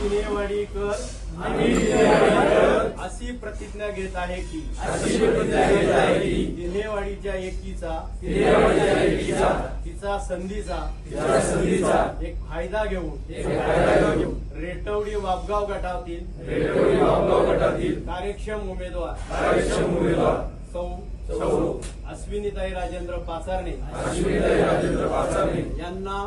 विनेवाडीकर अशी प्रतिज्ञा घेत आहे की विनेवाडीच्या एकीचा तिचा संधीचा एक फायदा घेऊन रेटवडी वाबगाव गटातील रेटवडी वाबगाव गटातील कार्यक्षम उमेदवार अश्विनीताई राजेंद्र पाचारणे यांना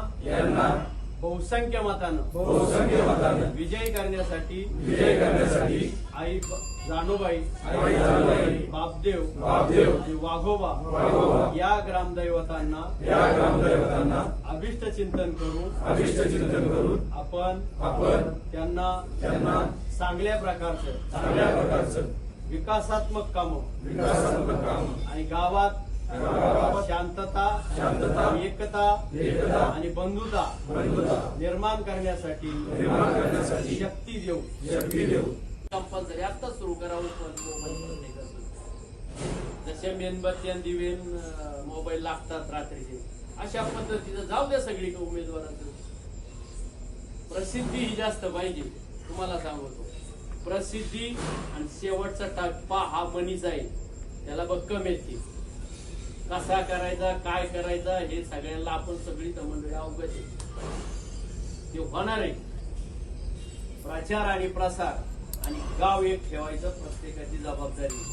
बहुसंख्य मतानं. बहुसंख्य मताने. विजयी करण्यासाठी विजय करण्यासाठी आई जानुबाई आई जानुबाई, बापदेव बापदेव, आणि वाघोबा वाघोबा. या ग्रामदैवतांना या ग्रामदैवतांना अभिष्ट चिंतन करून अभिष्ट चिंतन करून आपण आपण त्यांना त्यांना चांगल्या प्रकारचं चांगल्या प्रकारचं विकासात्मक काम विकासात्मक काम आणि गावात शांतता शांतता, एकता एकता आणि बंधुता बंधुता निर्माण करण्यासाठी निर्माण करण्यासाठी शक्ती देऊ. शक्ती देऊ. कंपल्सरी आता सुरू करावं पण. जसे दिवेन अं, मोबाईल लागतात रात्रीचे. अशा पद्धतीचं जाऊ द्या सगळी उमेदवाराचं. प्रसिद्धी ही जास्त पाहिजे तुम्हाला सांगतो. प्रसिद्धी आणि शेवटचा टप्पा हा मनीचा आहे. त्याला भक्कम येते कसा करायचा काय करायचा हे सगळ्यांना आपण सगळी तमंडळी अवगत आहे. ते होणार आहे. प्रचार आणि प्रसार आणि गाव एक ठेवायचं प्रत्येकाची जबाबदारी.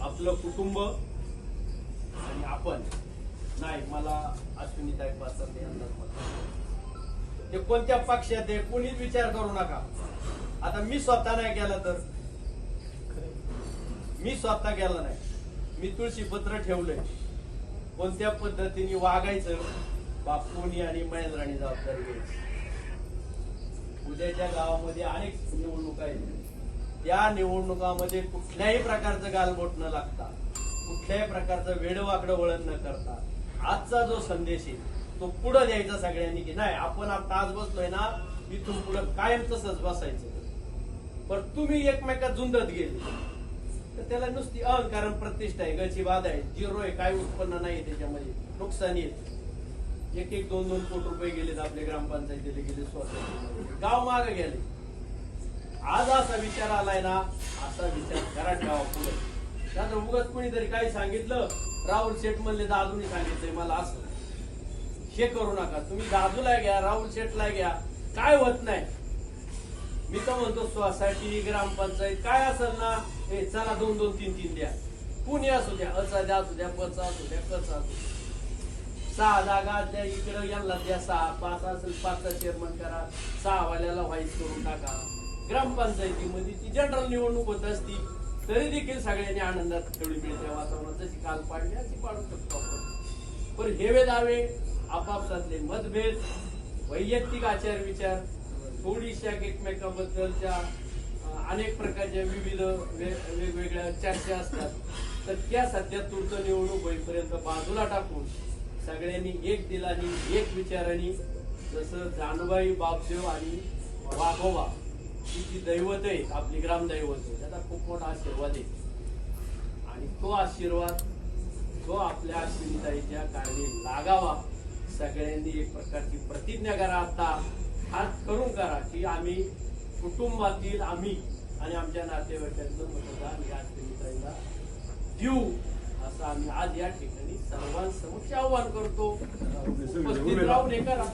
आपलं कुटुंब आणि आपण. नाही मला अश्विनीताई पाचरणे यांनाच मत ते कोणत्या पक्षात आहे कोणीच विचार करू नका. आता मी स्वतः नाही गेला तर? मी स्वतः गेला नाही. मी तुळशी पत्र ठेवलंय. कोणत्या पद्धतीने वागायचं? बापूनी आणि महेंद्राणी जबाबदारी घ्यायची. उद्याच्या गावामध्ये अनेक निवडणुका आहेत. त्या निवडणुकामध्ये कुठल्याही प्रकारचं गालबोट न लागता कुठल्याही प्रकारचं वेडवाकडं वळण न करता आजचा जो संदेश आहे तो पुढे द्यायचा सगळ्यांनी की नाही आपण आता आज बसलोय ना इथून पुढे कायम तसंच बसायचं पण तुम्ही एकमेकात झुंजत गेले. तर त्याला नुसती अहंकारण प्रतिष्ठा आहे गळची वाद आहे झिरो आहे काय उत्पन्न नाही त्याच्यामध्ये. नुकसानी आहे एक एक दोन दोन कोटी रुपये गेलेत आपले ग्रामपंचायतीला गेले स्वतः गाव माग गेले. आज असा विचार आलाय ना असा विचार करा ठेवा पुढे. त्यानंतर उगाच जरी काही सांगितलं राहुल शेठ म्हणले दादूनी सांगितलंय मला असं. हे करू नका. तुम्ही दादूला घ्या राहुल शेठला घ्या. काय होत नाही. मी तर म्हणतो सोसायटी ग्रामपंचायत काय असेल ना हे चला दोन दोन तीन तीन द्या. पुणे असू द्या अचा द्या असू द्या पचा असू द्या कचा असू द्या. सहा जागा द्या इकडं यांना द्या सहा पाच असेल पाचचा चेअरमन करा सहा वाल्याला व्हाईस करून टाका. ग्रामपंचायतीमध्ये ती जनरल निवडणूक होत असती तरी देखील सगळ्यांनी आनंदात तेवढी मिळते वातावरणात जशी काल पाडली अशी पाडू शकतो आपण. पण हेवे दावे आपापसातले मतभेद वैयक्तिक आचार विचार थोडीशा एकमेकाबद्दलच्या अनेक प्रकारच्या विविध वेगवेगळ्या चर्चा असतात. तर त्या सध्या तूर्त निवडणूक होईपर्यंत बाजूला टाकून सगळ्यांनी एक दिलानी एक विचाराने जसं जानबाई बापदेव आणि वाघोबा ही जी दैवत आहे आपली ग्रामदैवत आहे त्याचा खूप मोठा आशीर्वाद आहे. आणि तो आशीर्वाद तो आपल्या अश्विनीताईच्या कारणी लागावा. सगळ्यांनी एक प्रकारची प्रतिज्ञा करा आता. खास करून करा की आम्ही कुटुंबातील आम्ही आणि आमच्या नातेवाईकांचं मतदान या अश्विनीताईला देऊ असं आम्ही आज या ठिकाणी सर्वांसमक्ष आव्हान करतो. उपस्थित राहून हे. करा